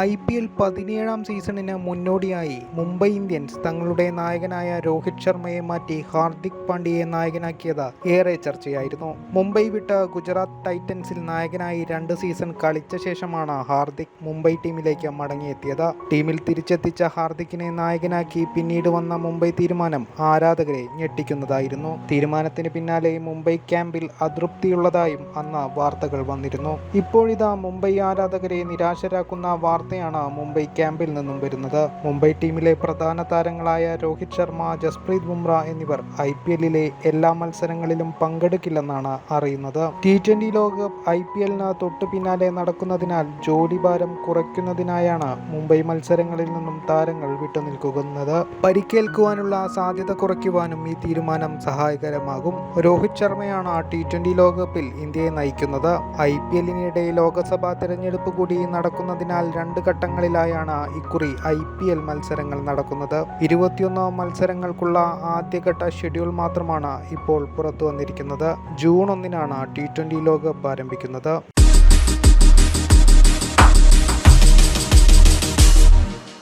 I P L പതിനേഴാം സീസണിന് മുന്നോടിയായി Mumbai Indians തങ്ങളുടെ നായകനായ രോഹിത് ശർമ്മയെ മാറ്റി ഹാർദിക് പാണ്ഡ്യയെ നായകനാക്കിയത് ഏറെ ചർച്ചയായിരുന്നു. മുംബൈ വിട്ട് ഗുജറാത്ത് ടൈറ്റൻസിൽ നായകനായി രണ്ട് സീസൺ കളിച്ച ശേഷമാണ് ഹാർദിക് മുംബൈ ടീമിലേക്ക് മടങ്ങിയെത്തിയത്. ടീമിൽ തിരിച്ചെത്തിച്ച ഹാർദിക്കിനെ നായകനാക്കി പിന്നീട് വന്ന മുംബൈ തീരുമാനം ആരാധകരെ ഞെട്ടിക്കുന്നതായിരുന്നു. തീരുമാനത്തിന് പിന്നാലെ മുംബൈ ക്യാമ്പിൽ അതൃപ്തിയുള്ളതായും അന്ന് വാർത്തകൾ വന്നിരുന്നു. ഇപ്പോഴിതാ മുംബൈ ആരാധകരെ നിരാശരാക്കുന്ന വാർത്തയാണ് മുംബൈ ക്യാമ്പിൽ നിന്നും വരുന്നത്. മുംബൈ ടീമിലെ പ്രധാന താരങ്ങളായ രോഹിത് ശർമ്മ ജസ്പ്രീത് ബുംറ എന്നിവർ ഐ പി എല്ലിലെ എല്ലാ മത്സരങ്ങളിലും പങ്കെടുക്കില്ലെന്നാണ് അറിയുന്നത്. ടി ട്വന്റി ലോകകപ്പ് ഐ പി എല്ലിന് തൊട്ടു പിന്നാലെ നടക്കുന്നതിനാൽ ജോലി ഭാരം കുറയ്ക്കുന്നതിനായാണ് മുംബൈ മത്സരങ്ങളിൽ നിന്നും താരങ്ങൾ വിട്ടുനിൽക്കുന്നത്. പരിക്കേൽക്കുവാനുള്ള സാധ്യത കുറയ്ക്കുവാനും ഈ തീരുമാനം സഹായകരമാകും. രോഹിത് ശർമ്മയാണ് ടി ട്വന്റി ലോകകപ്പിൽ ഇന്ത്യയെ നയിക്കുന്നത്. ഐ പി എല്ലിനിടെ ലോകസഭാ തെരഞ്ഞെടുപ്പ് കൂടി നടക്കുന്നതിനാൽ രണ്ട് ഘട്ടങ്ങളിലായാണ് ഇക്കുറി ഐ പി എൽ മത്സരങ്ങൾ നടക്കുന്നത്. ഇരുപത്തിയൊന്ന് മത്സരങ്ങൾക്കുള്ള ആദ്യഘട്ട ഷെഡ്യൂൾ മാത്രമാണ് ഇപ്പോൾ പുറത്തു വന്നിരിക്കുന്നത് ജൂൺ ഒന്നിനാണ് ടി ട്വന്റി ലോകകപ്പ് ആരംഭിക്കുന്നത്.